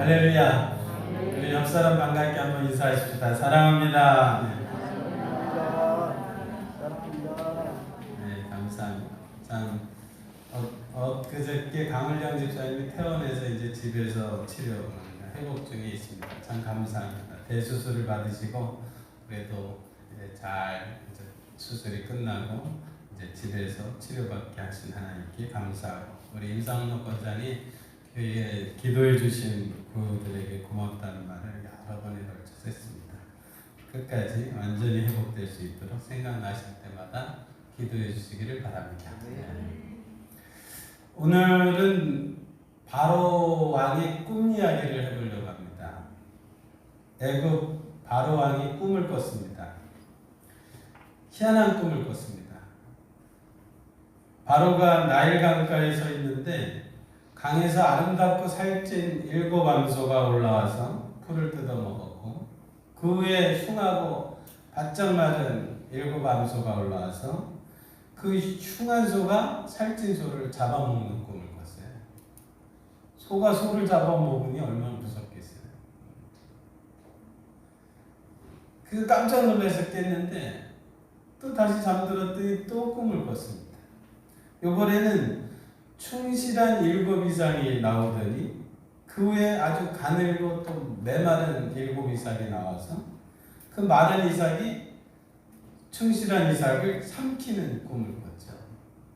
할렐루야. 우리 옆 사람 반갑게 한번 인사하십시다. 사랑합니다. 네. 네, 감사합니다. 참 어, 어, 그저께 강을영 집사님이 퇴원해서 이제 집에서 치료 회복 중에 있습니다. 참 감사합니다. 대수술을 받으시고 그래도 이제 잘 이제 수술이 끝나고 이제 집에서 치료받게 하신 하나님께 감사하고 우리 임상록 권장이 교회에 기도해 주신 그들에게 고맙다는 말을 여러 번에 걸쳐서 했습니다. 끝까지 완전히 회복될 수 있도록 생각나실 때마다 기도해 주시기를 바랍니다. 오늘은 바로 왕의 꿈 이야기를 해보려고 합니다. 애굽 바로 왕이 꿈을 꿨습니다. 희한한 꿈을 꿨습니다. 바로가 나일 강가에 서 있는데 강에서 아름답고 살찐 일곱 암소가 올라와서 풀을 뜯어 먹었고 그 위에 흉하고 바짝 마른 일곱 암소가 올라와서 그 흉한 소가 살찐 소를 잡아먹는 꿈을 꿨어요. 소가 소를 잡아먹으니 얼마나 무섭겠어요. 그 깜짝 놀라서 깼는데 또 다시 잠들었더니 또 꿈을 꿨습니다. 요번에는 충실한 일곱 이상이 나오더니 그 후에 아주 가늘고 또 메마른 일곱 이삭이 나와서 그 마른 이삭이 충실한 이삭을 삼키는 꿈을 꿨죠.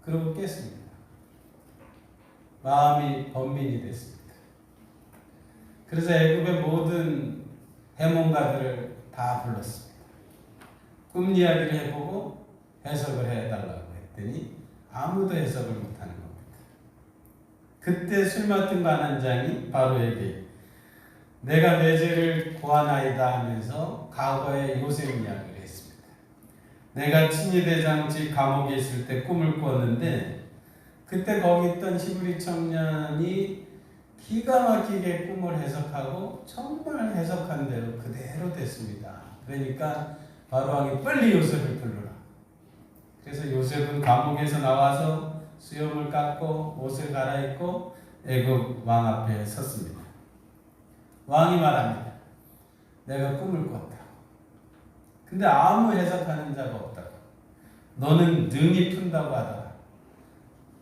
그러고 깼습니다. 마음이 번민이 됐습니다. 그래서 애굽의 모든 해몽가들을 다 불렀습니다. 꿈 이야기를 해보고 해석을 해달라고 했더니 아무도 해석을 못하는 겁니다. 그때 술 맡은 관원장이 바로에게 내가 내 죄를 고하나이다 하면서 과거의 요셉 이야기를 했습니다. 내가 친위 대장지 감옥에 있을 때 꿈을 꿨는데 그때 거기 있던 히브리 청년이 기가 막히게 꿈을 해석하고 정말 해석한 대로 그대로 됐습니다. 그러니까 바로 왕이 빨리 요셉을 불러라. 그래서 요셉은 감옥에서 나와서 수염을 깎고 옷을 갈아입고 애굽 왕 앞에 섰습니다. 왕이 말합니다. 내가 꿈을 꿨다. 근데 아무 해석하는 자가 없다고. 너는 능히 푼다고 하더라.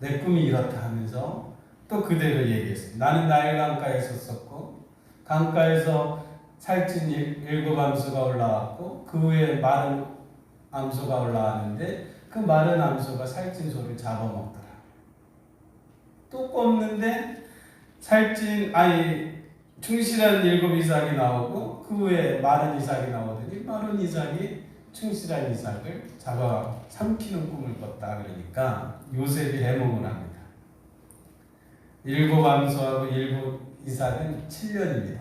내 꿈이 이렇다 하면서 또 그대로 얘기했습니다. 나는 나일 강가에 섰었고 강가에서 살찐 일- 일곱 암소가 올라왔고 그 위에 마른 암소가 올라왔는데 그 마른 암소가 살찐 소를 잡아먹더라. 또 꼽는데 살찐 아니 충실한 일곱 이삭이 나오고 그 후에 마른 이삭이 나오더니 마른 이삭이 충실한 이삭을 잡아 삼키는 꿈을 꿨다 그러니까 요셉이 해몽을 합니다. 일곱 암소하고 일곱 이삭은 7년입니다.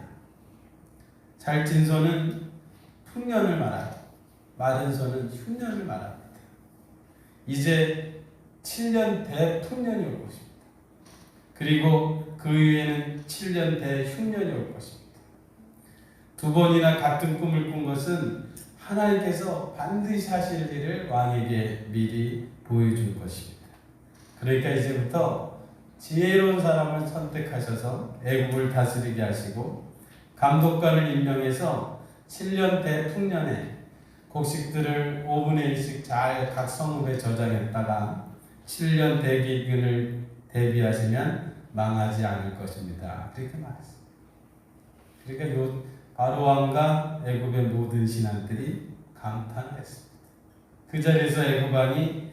살찐 소는 풍년을 말하고 마른 소는 흉년을 말합니다. 이제 7년 대풍년이 올 것입니다. 그리고 그 위에는 7년 대 흉년이 올 것입니다. 두 번이나 같은 꿈을 꾼 것은 하나님께서 반드시 하실 일을 왕에게 미리 보여줄 것입니다. 그러니까 이제부터 지혜로운 사람을 선택하셔서 애국을 다스리게 하시고 감독관을 임명해서 7년 대 풍년에 곡식들을 5분의 1씩 잘 각 성읍에 저장했다가 7년 대기근을 대비하시면 망하지 않을 것입니다. 그렇게 말했습니다. 그러니까 요 바로 왕과 애굽의 모든 신앙들이 감탄했습니다. 그 자리에서 애굽 왕이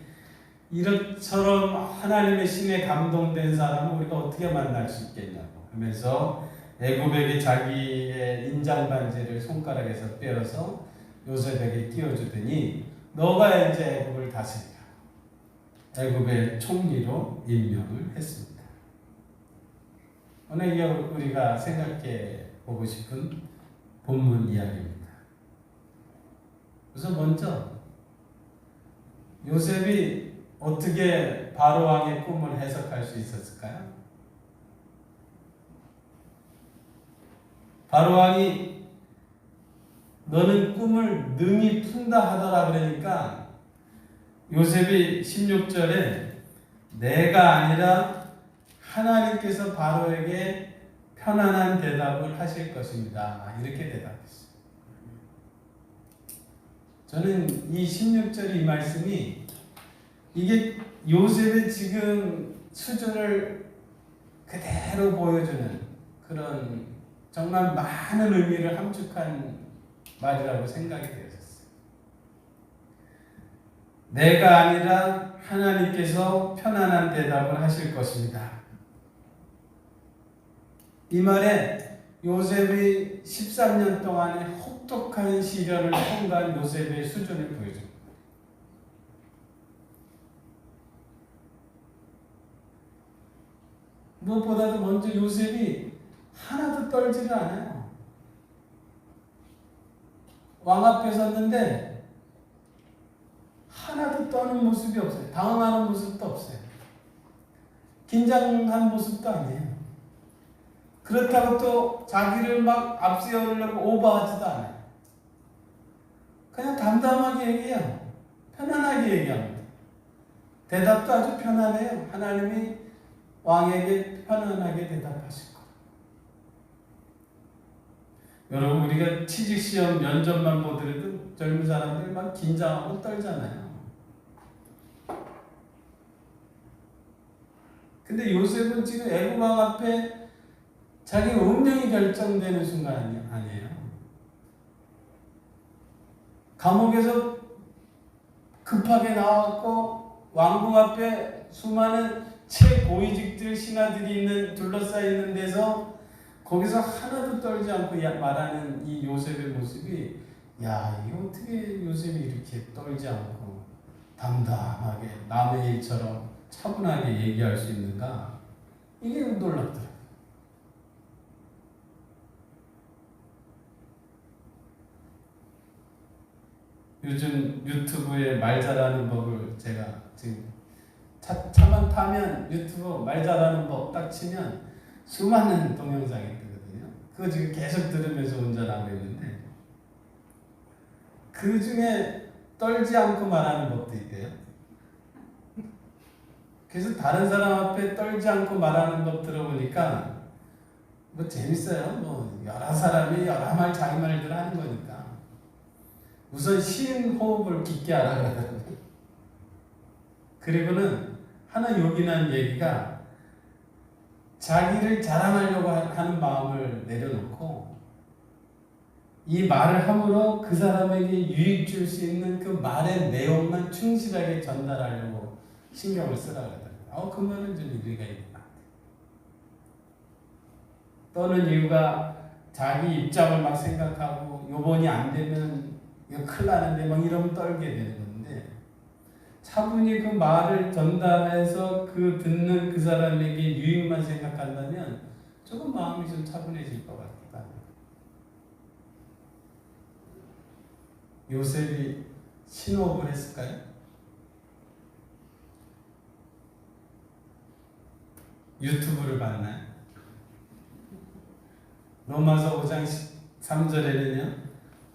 이처럼 하나님의 신에 감동된 사람을 우리가 어떻게 만날 수 있겠냐고 하면서 애굽에게 자기의 인장 반지를 손가락에서 빼어서 요셉에게 끼워주더니 너가 이제 애굽을 다스리라. 애굽의 총리로 임명을 했습니다. 오늘 이게 우리가 생각해 보고 싶은 본문 이야기입니다. 우선 먼저 요셉이 어떻게 바로 왕의 꿈을 해석할 수 있었을까요? 바로 왕이 너는 꿈을 능히 푼다 하더라 그러니까 요셉이 16절에 내가 아니라 하나님께서 바로에게 편안한 대답을 하실 것입니다. 이렇게 대답했어요. 저는 이 16절 이 말씀이 이게 요셉의 지금 수준을 그대로 보여주는 그런 정말 많은 의미를 함축한 말이라고 생각이 되었어요. 내가 아니라 하나님께서 편안한 대답을 하실 것입니다. 이 말에 요셉이 13년 동안의 혹독한 시련을 통과한 요셉의 수준을 보여줍니다. 무엇보다도 먼저 요셉이 하나도 떨지를 않아요. 왕 앞에 섰는데 하나도 떠는 모습이 없어요. 당황하는 모습도 없어요. 긴장한 모습도 아니에요. 그렇다고 또 자기를 막 앞세우려고 오버하지도 않아요. 그냥 담담하게 얘기해요. 편안하게 얘기합니다. 대답도 아주 편안해요. 하나님이 왕에게 편안하게 대답하실 거. 여러분 우리가 취직 시험 면접만 보더라도 젊은 사람들 막 긴장하고 떨잖아요. 근데 요셉은 지금 애국 왕 앞에 자기 운명이 결정되는 순간 아니에요. 감옥에서 급하게 나왔고 왕궁 앞에 수많은 최고위직들 신하들이 있는 둘러싸여 있는 데서 거기서 하나도 떨지 않고 말하는 이 요셉의 모습이 야 이거 어떻게 요셉이 이렇게 떨지 않고 담담하게 남의 일처럼 차분하게 얘기할 수 있는가? 이게 놀랍더라고 요. 요즘 유튜브에 말 잘하는 법을 제가 지금 차, 차만 타면 유튜브 말 잘하는 법 딱 치면 수많은 동영상이 뜨거든요. 그거 지금 계속 들으면서 운전하고 있는데 그 중에 떨지 않고 말하는 법도 있대요. 그래서 다른 사람 앞에 떨지 않고 말하는 법 들어보니까 뭐 재밌어요. 뭐 여러 사람이 여러 말 자기 말들 하는 거니까 우선 쉰 호흡을 깊게 하라 그러거든요. 그리고는 하나 요긴한 얘기가 자기를 자랑하려고 하는 마음을 내려놓고 이 말을 함으로 그 사람에게 유익 줄 수 있는 그 말의 내용만 충실하게 전달하려고 신경을 쓰라 그러더라고요. 어, 그 말은 좀 일리가 있는 것 같아요. 또는 이유가 자기 입장을 막 생각하고 요번이 안 되면 이거 큰일 나는데 막 이러면 떨게 되는 건데 차분히 그 말을 전달해서 그 듣는 그 사람에게 유익만 생각한다면 조금 마음이 좀 차분해질 것 같다. 요셉이 신호업을 했을까요? 유튜브를 봤나요? 로마서 5장 3절에는요.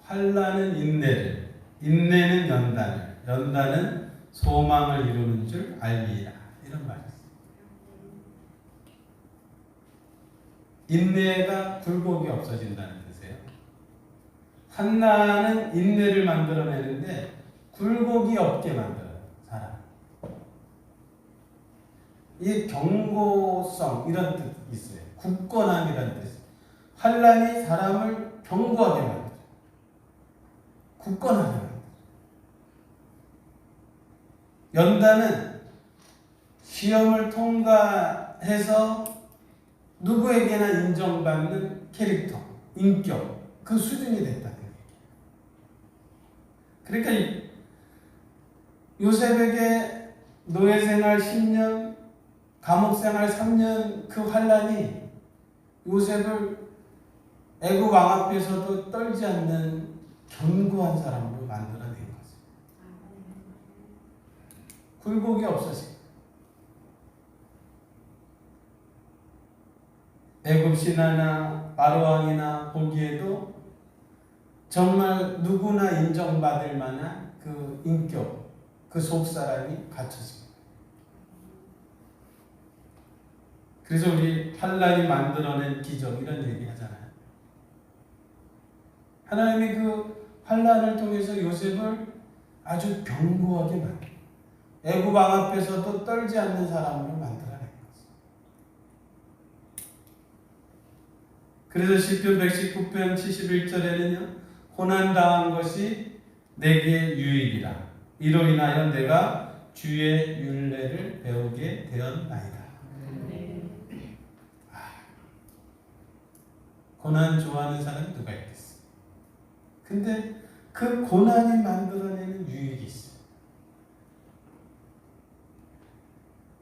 환란은 인내를, 인내는 연단을, 연단은 소망을 이루는 줄 알리라. 이런 말이 있어요. 인내가 굴곡이 없어진다는 뜻이에요. 한나는 인내를 만들어내는데 굴곡이 없게 만들어요. 사람. 이 경고성 이런 뜻이 있어요. 굳건함이라는 뜻. 환란이 사람을 견고하게 만들어요. 굳건하게. 연단은 시험을 통과해서 누구에게나 인정받는 캐릭터, 인격, 그 수준이 됐다는 얘기예요. 그러니까 요셉에게 노예 생활 10년, 감옥 생활 3년 그 환란이 요셉을 애국 왕 앞에서도 떨지 않는 견고한 사람으로 만들어낸 거죠. 굴곡이 없어지. 애굽 신하나 바로 왕이나 보기에도 정말 누구나 인정받을 만한 그 인격, 그 속 사람이 갖춰집니다. 그래서 우리 한란이 만들어낸 기적 이런 얘기 하잖아요. 하나님이 그 환란을 통해서 요셉을 아주 견고하게 만들. 애굽 왕 앞에서도 떨지 않는 사람으로 만들어낸 거죠. 그래서 시편 119편 71절에는요. 고난 당한 것이 내게 유익이라. 이로 인하여 내가 주의 윤례를 배우게 되었나이다. 고난 좋아하는 사람 누가 있겠어? 근데 그 고난이 만들어내는 유익이 있어요.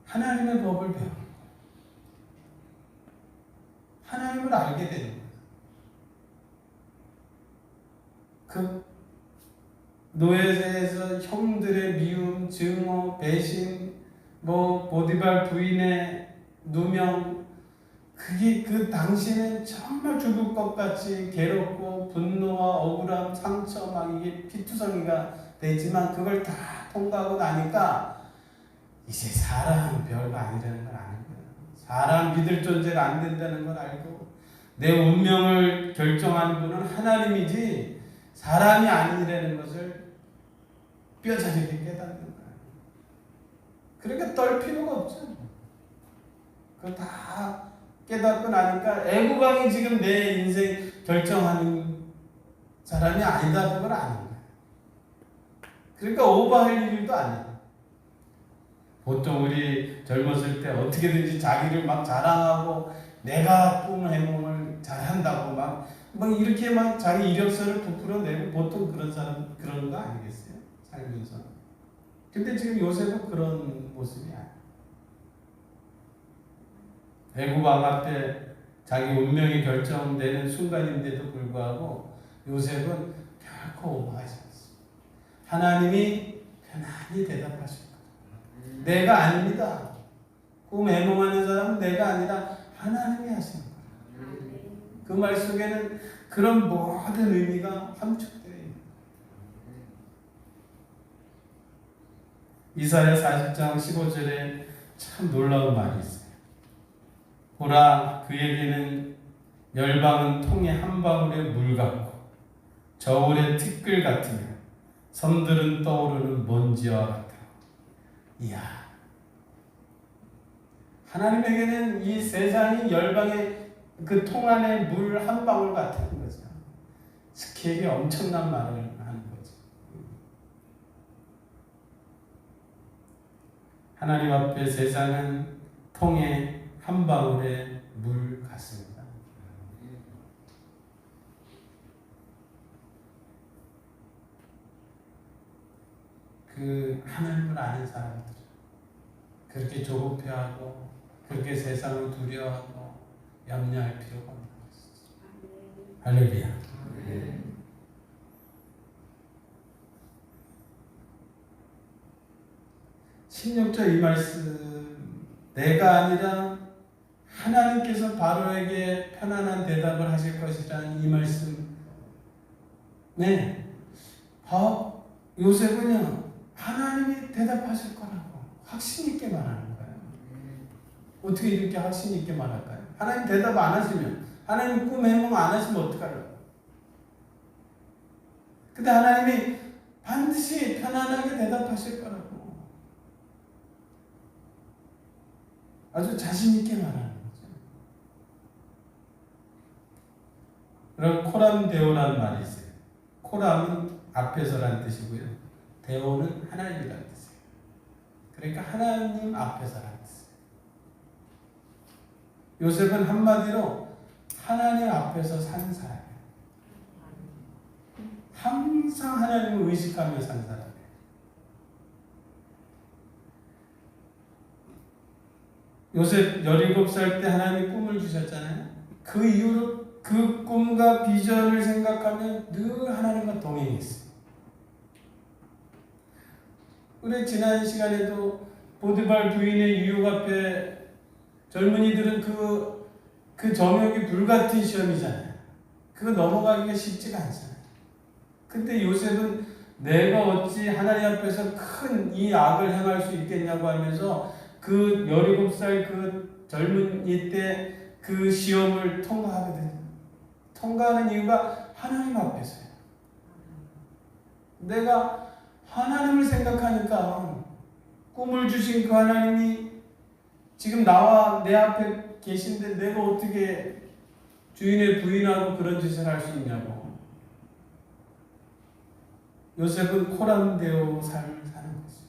하나님의 법을 배우는. 하나님을 알게 되는. 그 노예에서 형들의 미움, 증오, 배신, 뭐 보디발 부인의 누명 그게 그 당시는 정말 죽을 것 같이 괴롭고 분노와 억울함, 상처 막 이게 피투성이가 되지만 그걸 다 통과하고 나니까 이제 사람은 별거 아니라는 걸 아는 거예요. 사람 믿을 존재가 안 된다는 걸 알고 내 운명을 결정하는 분은 하나님이지 사람이 아니라는 것을 뼈저리게 깨닫는 거예요. 그러니까 떨 필요가 없죠. 그거 다 깨닫고 나니까 애국왕이 지금 내 인생 결정하는 사람이 아니다 그걸 아는 거예요. 그러니까 오버할 일도 아니에요. 보통 우리 젊었을 때 어떻게든지 자기를 막 자랑하고 내가 꿈 해몽을 잘한다고 막, 막 이렇게 막 자기 이력서를 부풀어내고 보통 그런 사람 그런 거 아니겠어요? 살면서. 근데 지금 요새도 그런 모습이 아니에요. 애국 왕 앞에 자기 운명이 결정되는 순간인데도 불구하고 요셉은 결코 오버하지 않습니다. 하나님이 편안히 대답하실 거예요. 내가 아닙니다. 꿈 애몽하는 사람은 내가 아니라 하나님이 하시는 거예요. 그 말 속에는 그런 모든 의미가 함축되어 있는 이사야 40장 15절에 참 놀라운 말이 있어요. 보라 그에게는 열방은 통에 한 방울의 물 같고 저울의 티끌 같으며 섬들은 떠오르는 먼지와 같아. 이야. 하나님에게는 이 세상이 열방의 그 통 안에 물 한 방울 같은 거죠. 스케일이 엄청난 말을 하는 거죠. 하나님 앞에 세상은 통에 한 방울의 물 같습니다. 그 하나님을 아는 사람들 그렇게 조급해하고 그렇게 세상을 두려워하고 염려할 필요가 없는 것이죠. 할렐루야. 신력자 이 말씀 내가 아니라 하나님께서 바로에게 편안한 대답을 하실 것이라는 이 말씀. 네. 바, 요셉은요 하나님이 대답하실 거라고 확신 있게 말하는 거예요. 어떻게 이렇게 확신 있게 말할까요? 하나님 대답 안 하시면 하나님 꿈 해몽 안 하시면 어떡하려고? 근데 하나님이 반드시 편안하게 대답하실 거라고. 아주 자신 있게 말하는 거죠. 그럼 코람 데오라는 말이 있어요. 코람은 앞에서라는 뜻이고요. 데오는 하나님이라는 뜻이에요. 그러니까 하나님 앞에서라는 뜻이에요. 요셉은 한마디로 하나님 앞에서 산 사람이에요. 항상 하나님을 의식하며 산 사람이에요. 요셉 17살 때 하나님이 꿈을 주셨잖아요. 그 이후로 그 꿈과 비전을 생각하면 늘 하나님과 동행했어요. 우리 지난 시간에도 보드발 부인의 유혹 앞에 젊은이들은 그, 그 점역이 불같은 시험이잖아요. 그거 넘어가기가 쉽지가 않잖아요. 근데 요셉은 내가 어찌 하나님 앞에서 큰 이 악을 행할 수 있겠냐고 하면서 그 17살 그 젊은이 때 그 시험을 됩니다. 통과하는 이유가 하나님 앞에서요. 내가 하나님을 생각하니까 꿈을 주신 그 하나님이 지금 나와 내 앞에 계신데 내가 어떻게 주인의 부인하고 그런 짓을 할 수 있냐고. 요셉은 코란데오 삶을 사는 거죠.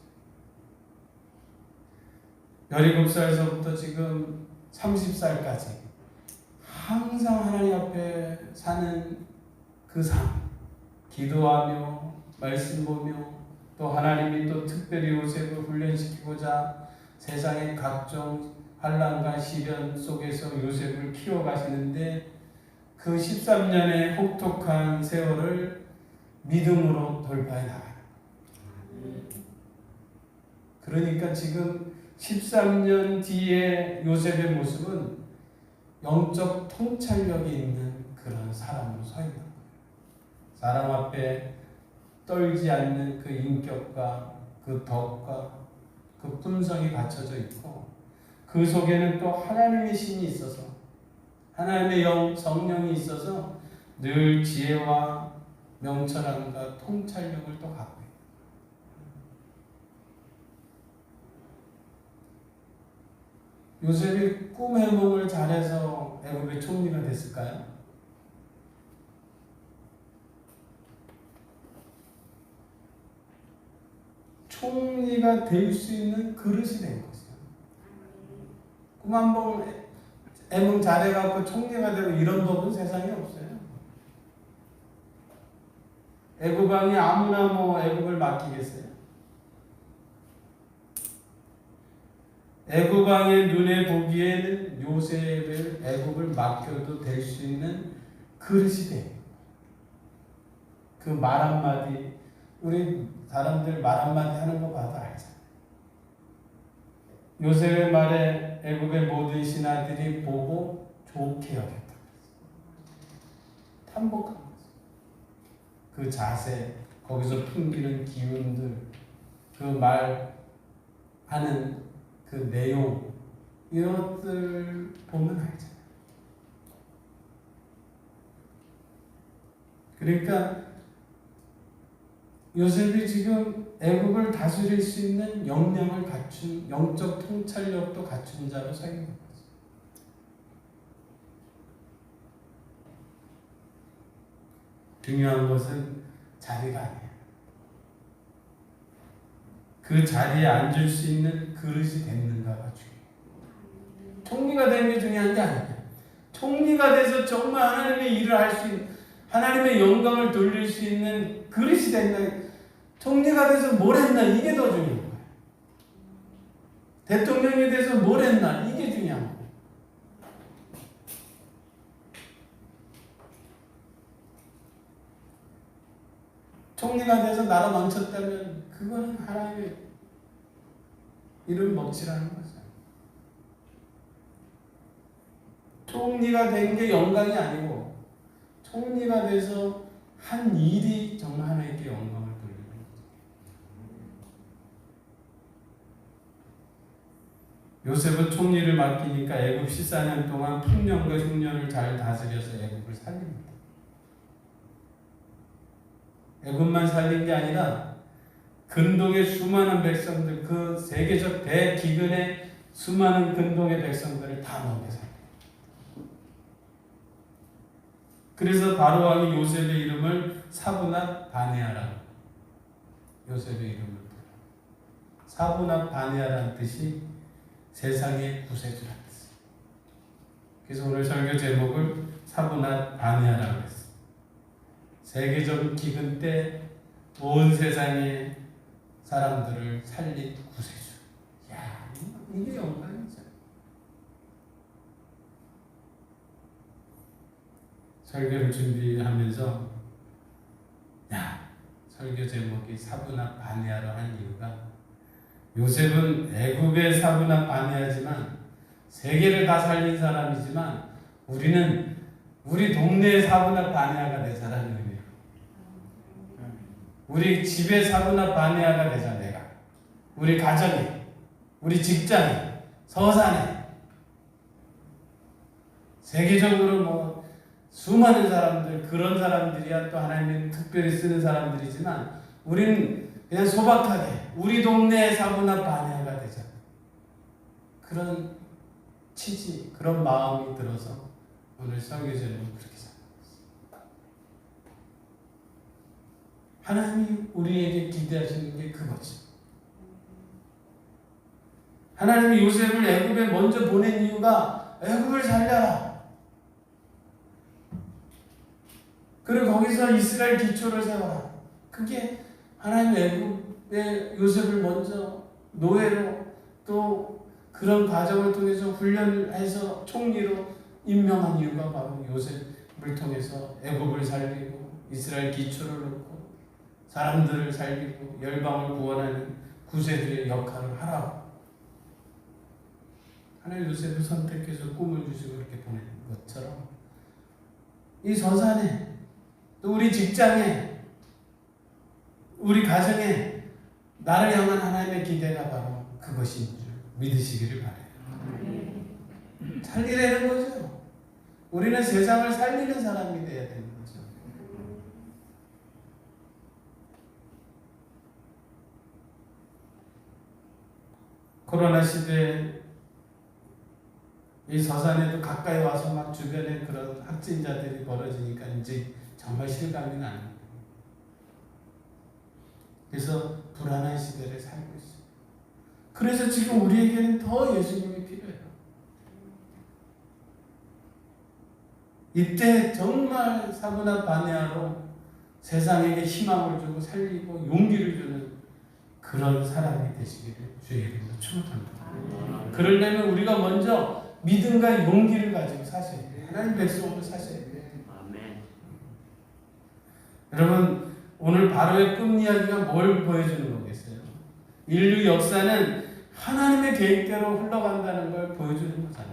17살서부터 지금 30살까지 항상 하나님 앞에 사는 그 삶, 기도하며 말씀 보며 또 하나님이 또 특별히 요셉을 훈련시키고자 세상의 각종 환란과 시련 속에서 요셉을 키워가시는데 그 13년의 혹독한 세월을 믿음으로 돌파해 나가요. 그러니까 지금 13년 뒤에 요셉의 모습은 영적 통찰력이 있는 그런 사람으로 서 있는 거예요. 사람 앞에 떨지 않는 그 인격과 그 덕과 그 품성이 갖춰져 있고 그 속에는 또 하나님의 신이 있어서 하나님의 영 성령이 있어서 늘 지혜와 명철함과 통찰력을 또 갖고 있고 요셉이 꿈 해몽을 잘해서 애굽의 총리가 됐을까요? 총리가 될 수 있는 그릇이 된 거죠. 꿈 한번 해몽 잘해갖고 총리가 되고 이런 법은 세상에 없어요. 애굽왕이 아무나 뭐 애굽을 맡기겠어요? 애굽왕의 눈에 보기에는 요셉을 애굽을 맡겨도 될 수 있는 그릇이 돼. 그 말 한마디 우리 사람들 말 한마디 하는 거 봐도 알잖아요. 요셉의 말에 애굽의 모든 신하들이 보고 좋게 여겼다. 탐복한 거죠. 그 자세, 거기서 풍기는 기운들, 그 말 하는 그 내용 이런 것들 보면 알잖아요. 그러니까 요셉이 지금 애국을 다스릴 수 있는 역량을 갖춘 영적 통찰력도 갖춘 자로 서 있는 거죠. 중요한 것은 자리가 아니에요. 그 자리에 앉을 수 있는 그릇이 됐는가가 중요해요. 총리가 되는 게 중요한 게 아니에요. 총리가 돼서 정말 하나님의 일을 할 수 있는 하나님의 영광을 돌릴 수 있는 그릇이 된다. 총리가 돼서 뭘 했나 이게 더 중요한 거예요. 대통령이 돼서 뭘 했나 이게 중요한 거예요. 총리가 돼서 나라 망쳤다면 그거는 하나님의 이름 먹칠하는 거죠. 총리가 된 게 영광이 아니고 총리가 돼서 한 일이 정말 하나님께 영광을 돌리는 거죠. 요셉은 총리를 맡기니까 애굽 14년 동안 풍년과 흉년을 잘 다스려서 애굽을 살립니다. 애굽만 살린 게 아니라 근동의 수많은 백성들 그 세계적 대기근의 수많은 근동의 백성들을 다 먹게 살립니다. 그래서 바로 왕이 요셉의 이름을 사브낫 바네아라 요셉의 이름을. 사브낫 바네아라는 뜻이 세상의 구세주라는 뜻. 그래서 오늘 설교 제목을 사브낫 바네아라고 했어요. 세계적 기근 때 온 세상의 사람들을 살린 구세주. 야, 이게 영광이죠. 설교를 준비하면서 야, 설교 제목이 사브나 바네아로 한 이유가 요셉은 애굽의 사브나 바네아지만 세계를 다 살린 사람이지만 우리는 우리 동네의 사브나 바네아가 될 사람이 의미해요. 우리 집의 사브나 바네아가 되자 내가. 우리 가정에, 우리 직장에, 서산에. 세계적으로 뭐 수많은 사람들 그런 사람들이야. 또 하나님이 특별히 쓰는 사람들이지만 우리는 그냥 소박하게 우리 동네 사고나 반야가 되자. 그런 취지 그런 마음이 들어서 오늘 설교제는 그렇게 잡았습니다. 하나님이 우리에게 기대하시는 게 그거지. 하나님이 요셉을 애굽에 먼저 보낸 이유가 애굽을 살려라. 그리고 거기서 이스라엘 기초를 세워라. 그게 하나님 애굽에 요셉을 먼저 노예로 또 그런 과정을 통해서 훈련을 해서 총리로 임명한 이유가 바로 요셉을 통해서 애굽을 살리고 이스라엘 기초를 놓고 사람들을 살리고 열방을 구원하는 구세주의 역할을 하라고 하나님 요셉을 선택해서 꿈을 주시고 그렇게 보낸 것처럼 이 서산에 또 우리 직장에 우리 가정에 나를 향한 하나님의 기대가 바로 그것인 줄 믿으시기를 바래요. 살리라는 거죠. 우리는 세상을 살리는 사람이 되어야 되는 거죠. 코로나 시대에 이 서산에도 가까이 와서 막 주변에 그런 확진자들이 벌어지니까 이제 정말 실감이 나는 거예요. 그래서 불안한 시대를 살고 있어요. 그래서 지금 우리에게는 더 예수님이 필요해요. 이때 정말 사고나 반야로 세상에게 희망을 주고 살리고 용기를 주는 그런 사람이 되시기를 주의 이름으로 축원합니다. 그러려면 우리가 먼저 믿음과 용기를 가지고 사셔야 돼요. 하나님 백성으로 사셔야 돼요. 아멘. 여러분 오늘 바로의 꿈 이야기가 뭘 보여주는 거겠어요? 인류 역사는 하나님의 계획대로 흘러간다는 걸 보여주는 거잖아요.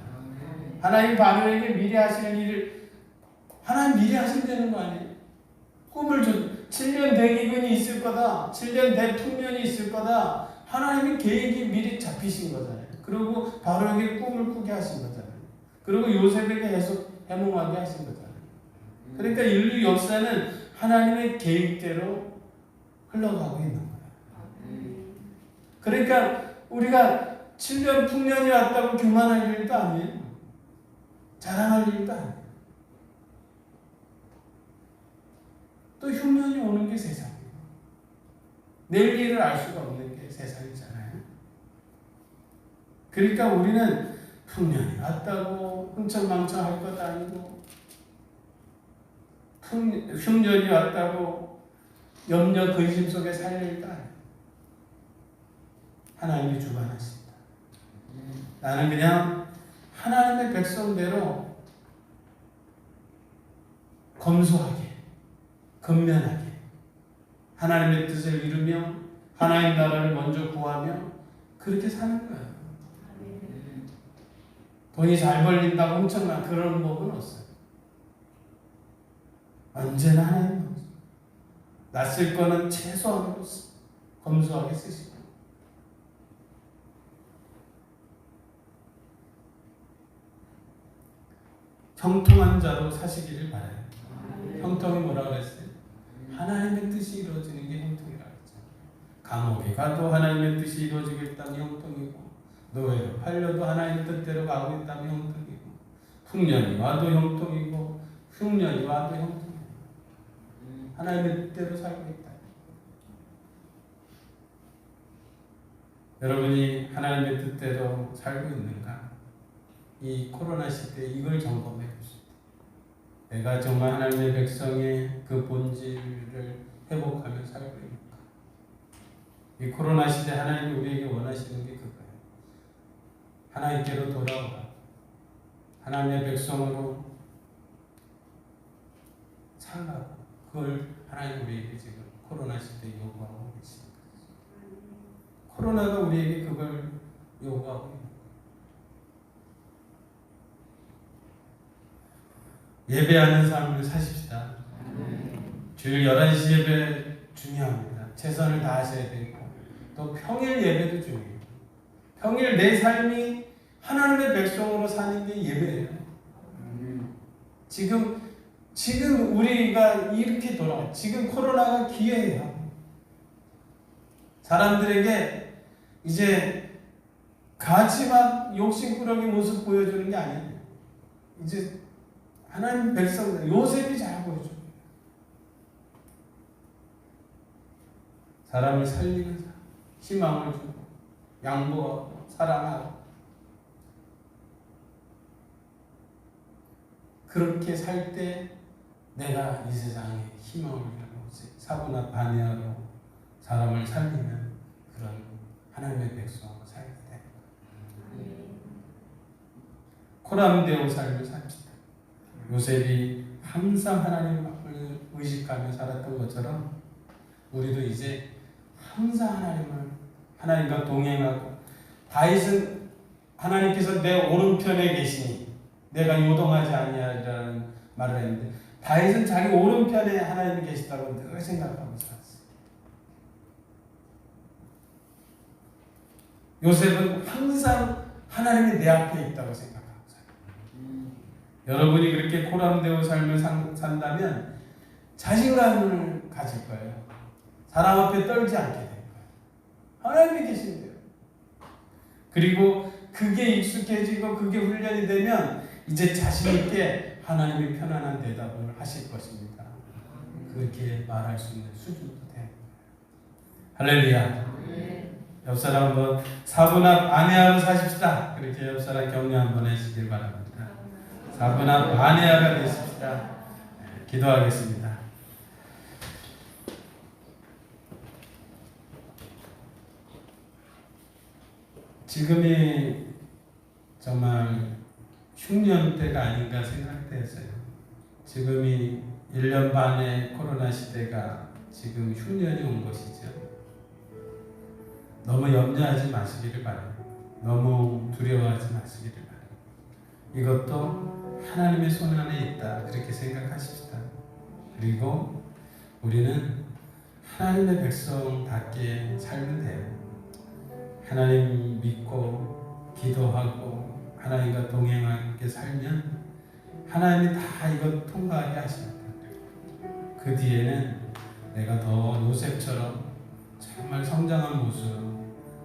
하나님 바로에게 미리 하실 일을 하나님 미리 하신다는 거 아니에요? 꿈을 줘 7년 대기근이 있을 거다. 7년 대통령이 있을 거다. 하나님의 계획이 미리 잡히신 거잖아요. 그리고 바로에게 꿈을 꾸게 하신 거잖아요. 그리고 요셉에게 해석 해몽하게 하신 거잖아요. 그러니까 인류 역사는 하나님의 계획대로 흘러가고 있는 거예요. 그러니까 우리가 7년 풍년이 왔다고 교만할 일도 아니에요. 자랑할 일도 아니에요. 또 흉년이 오는 게 세상이에요. 내일 일을 알 수가 없는 게 세상이잖아요. 그러니까 우리는 풍년이 왔다고 흥청망청할 것 아니고 풍, 흉년이 왔다고 염려 근심 속에 살 일도 아니에요. 하나님이 주관하십니다. 나는 그냥 하나님의 백성대로 검소하게, 근면하게 하나님의 뜻을 이루며 하나님 나라를 먼저 구하며 그렇게 사는 거예요. 돈이 잘 벌린다고 엄청난 그런 법은 없어요. 언제나 하나님 먼저. 낯을 거는 최소한으로 쓰- 검소하게 쓰시고 형통한 자로 사시기를 바라요. 형통이 뭐라 그랬어요? 하나님의 뜻이 이루어지는 게 형통이라 그랬죠. 감옥에 가도 하나님의 뜻이 이루어지겠다면 형통이고 노예로 팔려도 하나님 뜻대로 가고 있다면 형통이고 풍년이 와도 형통이고 흉년이 와도 형통이고 하나님의 뜻대로 살고 있다. 여러분이 하나님의 뜻대로 살고 있는가? 이 코로나 시대 이걸 점검해. 내가 정말 하나님의 백성의 그 본질을 회복하며 살고 있는가? 이 코로나 시대 하나님이 우리에게 원하시는 게 그거예요. 하나님께로 돌아오라. 하나님의 백성으로 살라고. 그걸 하나님 우리에게 지금 코로나 시대에 요구하고 계십니다. 코로나가 우리에게 그걸 요구하고 있는 거 예배하는 삶을 사십시다. 주일 11시 예배 중요합니다. 최선을 다하셔야 되고 또 평일 예배도 중요해요. 평일 내 삶이 하나님의 백성으로 사는 게 예배예요. 지금 지금 우리가 이렇게 돌아 지금 코로나가 기회예요. 사람들에게 이제 같이 막 욕심꾸러기 모습 보여주는 게 아니에요. 이제 하나님 백성들 요셉이 잘 보여줘. 사람을 살리는 사람, 희망을 주고 양보하고 사랑하고 그렇게 살 때 내가 이 세상에 희망을 주고 사고나 반야로 사람을 살리는 그런 하나님의 백성으로 살게 돼. 코람데오 삶을 삽시다. 요셉이 항상 하나님을 의식하며 살았던 것처럼 우리도 이제 항상 하나님을 하나님과 동행하고 다윗은 하나님께서 내 오른편에 계시니 내가 요동하지 아니하리라는 말을 했는데 다윗은 자기 오른편에 하나님이 계시다고 늘 생각하고 살았어요. 요셉은 항상 하나님이 내 앞에 있다고 살아요. 여러분이 그렇게 코람되어 삶을 산, 산다면 자신감을 가질 거예요. 사람 앞에 떨지 않게 될 거예요. 하나님이 계신데요. 그리고 그게 익숙해지고 그게 훈련이 되면 이제 자신 있게 하나님이 편안한 대답을 하실 것입니다. 그렇게 말할 수 있는 수준도 돼. 할렐루야. 옆 사람 한번 사분 앞 아내하고 사십시다. 그렇게 옆 사람 격려 한번 해주시길 바랍니다. 앞 아내하가 되십시다. 네, 기도하겠습니다. 지금이 정말 흉년 때가 아닌가 생각되었어요. 지금이 1년 반의 코로나 시대가 지금 흉년이 온 것이죠. 너무 염려하지 마시기를 바라요. 너무 두려워하지 마시기를 바라요. 이것도 하나님의 손 안에 있다. 그렇게 생각하십시다. 그리고 우리는 하나님의 백성답게 살면 돼요. 하나님 믿고 기도하고 하나님과 동행하게 살면 하나님이 다 이것 통과하게 하십니다. 그 뒤에는 내가 더 요셉처럼 정말 성장한 모습,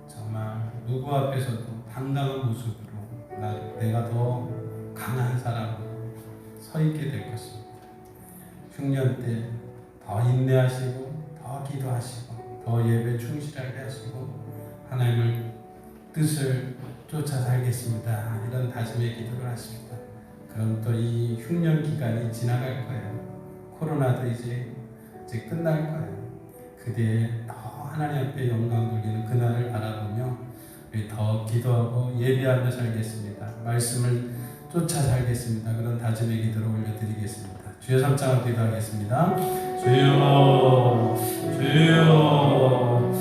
정말 누구 앞에서도 당당한 모습으로 나, 내가 더 강한 사람으로 서 있게 될 것입니다. 흉년 때 더 인내하시고 더 기도하시고 더 예배 충실하게 하시고 하나님을 뜻을 쫓아 살겠습니다. 이런 다짐의 기도를 하십니다. 그럼 또 이 흉년 기간이 지나갈 거예요. 코로나도 이제 이제 끝날 거예요. 그뒤에 더 하나님 앞에 영광 돌리는 그날을 바라보며 더 기도하고 예배하며 살겠습니다. 말씀을 쫓아 살겠습니다. 그런 다짐의 기도를 올려드리겠습니다. 주여 삼창을 기도하겠습니다. 주여, 주여,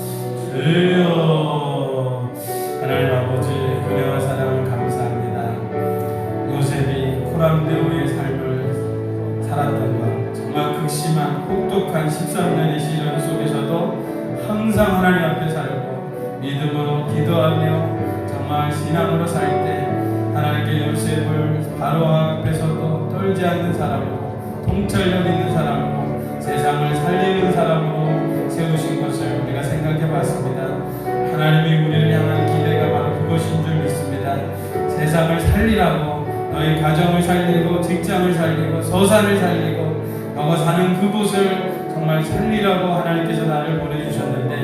주여. 하나님 아버지 은혜와 사랑을 감사합니다. 요셉이 코람데오의 삶을 살았던 것 정말 극심한 혹독한 13년의 시련 속에서도 항상 하나님 앞에 살고 믿음으로 기도하며 정말 신앙으로 살 때 하나님께 요셉을 바로 앞에서도 떨지 않는 사람으로 통찰력 있는 사람으로 세상을 살리는 사람으로 세우신 것을 우리가 생각해 봤습니다. 하나님이 우리를 향한 기대가 바로 그것인 줄 믿습니다. 세상을 살리라고 너희 가정을 살리고 직장을 살리고 서산을 살리고 너가 사는 그곳을 정말 살리라고 하나님께서 나를 보내주셨습니다.